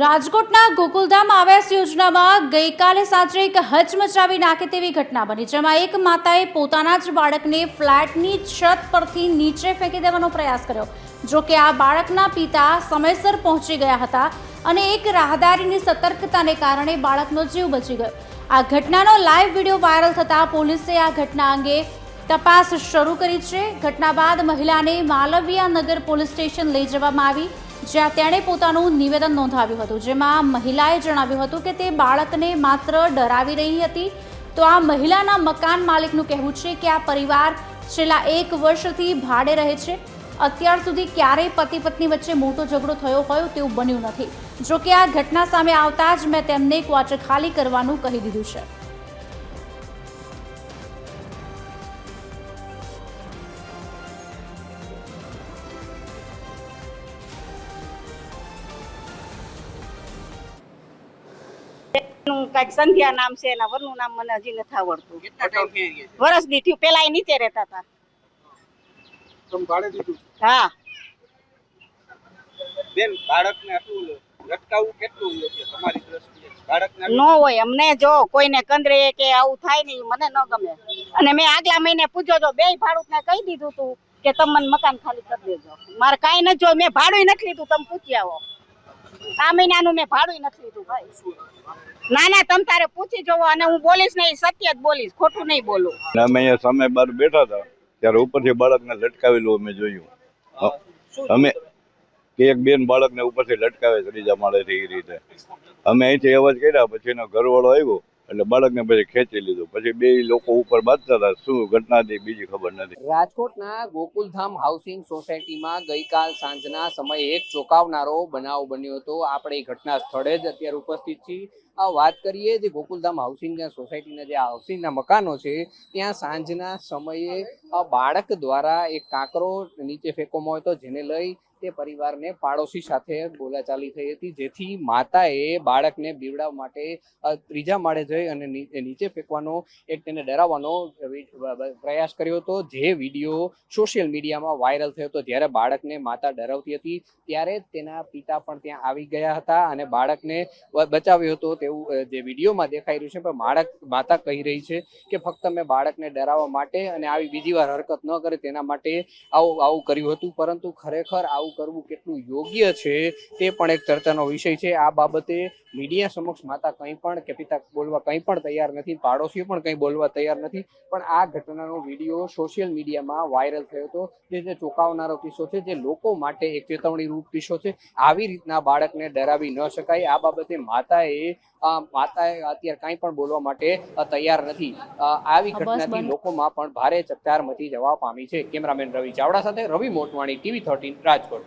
રાજકોટના ગોકુલધામ આવાસ યોજનામાં ગઈકાલે સાંજે એક હચમચાવી નાખે તેવી ઘટના બની, જેમાં એક માતાએ પોતાના જ બાળકને ફ્લેટની છત પરથી નીચે ફેંકી દેવાનો પ્રયાસ કર્યો, જો કે આ બાળકના પિતા સમયસર પહોંચી ગયા હતા અને એક રાહદારીની સતર્કતાને કારણે બાળકનો જીવ બચી ગયો. આ ઘટનાનો લાઈવ વીડિયો વાયરલ થતાં પોલીસે આ ઘટના અંગે તપાસ શરૂ કરી છે. ઘટના બાદ મહિલાને માલવીયા નગર પોલીસ સ્ટેશન લઈ જવામાં આવી. જ્યાં તેણે પોતાનું નિવેદન નોંધાવ્યું હતું, જેમાં મહિલાએ જણાવ્યું હતું કે તે બાળકને માત્ર ડરાવી રહી હતી. તો આ મહિલાના મકાન માલિકનું કહેવું છે કે આ પરિવાર છેલ્લા એક વર્ષથી ભાડે રહે છે. અત્યાર સુધી ક્યારેય પતિ પત્ની વચ્ચે મોટો ઝઘડો થયો હોય તેવું બન્યું નથી. જો કે આ ઘટના સામે આવતા જ મેં તેમને ક્વાર્ટર ખાલી કરવાનું કહી દીધું છે. કાંઈક સંધ્યા નામ છે એના વરનું નામ મને હજી નથી આવડતું? વરસ દીઠ્યું પેલા એ નીચે રહેતા હતા? હા. બેન બાળકને આટલું લટકાવવું કેટલું યોગ્ય તમારી દ્રષ્ટિએ? બાળકને ન હોય અમને જો કોઈને કંદરે કે આવું થાય નહીં મને ન ગમે. અને મેં આગલા મહિને પૂછ્યો તો બે ભાડું ને કહી દીધું તું કે તમને મકાન ખાલી કરી દેજો. મારે કાંઈ ન જો મેં ભાડું નથી લીધું તમે પૂછી આવો. આ મહિનાનું મેં ભાડું નથી લીધું ભાઈ. ના તમ તારે પૂછી જોવો અને હું બોલીશ નહીં સત્ય જ બોલીશ, ખોટું નહીં બોલું. અમે અહીંયા સામે બાર બેઠા હતા, ત્યારે ઉપરથી બાળકને લટકાવેલું અમે જોયું. અમે એક બેન બાળકને ઉપરથી લટકાવે, ત્રીજા માળેથી એ રીતે. અમે અહીંથી અવાજ કર્યા, પછી એનો ઘરવાળો આવ્યો એટલે બાળકને પછી ખેંચી લીધું. પછી બે લોકો ઉપર બાંધતા હતા. શું ઘટના હતી બીજી ખબર નથી. રાજકોટના ગોકુલધામ હાઉસિંગ સોસાયટીમાં ગઈકાલ સાંજના સમયે એક ચોંકાવનારો બનાવ બન્યો હતો. આપણે એ ઘટના સ્થળે જ અત્યારે ઉપસ્થિત છીએ. આ વાત કરીએ જે ગોકુલધામ હાઉસિંગ સોસાયટીના જે હાઉસિંગના મકાનો છે, ત્યાં સાંજના સમયે બાળક દ્વારા એક કાંકરો નીચે ફેંકવામાં આવ્યો હતો, જેને લઈ તે પરિવારને પાડોશી સાથે બોલાચાલી થઈ હતી. જેથી માતાએ બાળકને બીવડાવવા માટે ત્રીજા માળે જઈ અને નીચે ફેંકવાનો એક તેને ડરાવવાનો પ્રયાસ કર્યો હતો. જે વીડિયો સોશિયલ મીડિયામાં વાયરલ થયો હતો જ્યારે બાળકને માતા ડરાવતી હતી, ત્યારે તેના પિતા પણ ત્યાં આવી ગયા હતા અને બાળકને બચાવ્યો હતો તેવું જે વિડીયોમાં દેખાઈ રહ્યું છે. પણ બાળક, માતા કહી રહી છે કે ફક્ત મેં બાળકને ડરાવવા માટે અને આવી બીજી વાર હરકત ન કરે તેના માટે આવું આવું કર્યું હતું. પરંતુ ખરેખર આવું કરવું કેટલું યોગ્ય છે તે પણ એક ચર્ચાનો વિષય છે. આ બાબતે મીડિયા સમક્ષ માતા કંઈ પણ કે પિતા બોલવા કંઈ પણ તૈયાર નથી પાડોશીઓ પણ કંઈ બોલવા તૈયાર નથી પણ આ ઘટનાનો વીડિયો સોશિયલ મીડિયામાં વાયરલ થયો હતો. જે જે ચોંકાવનારો કિસ્સો છે જે લોકો માટે એક ચેતવણી રૂપ કિસ્સો છે આવી રીતના બાળકને ડરાવી ન શકાય. આ બાબતે માતાએ માતાએ અત્યારે કાંઈ પણ બોલવા માટે તૈયાર નથી. આવી ઘટનાથી લોકોમાં પણ ભારે ચકચાર મચી જવા પામી છે. કેમેરામેન રવિ ચાવડા સાથે રવિ મોટવાણી ટીવી થર્ટીન રાજકોટ.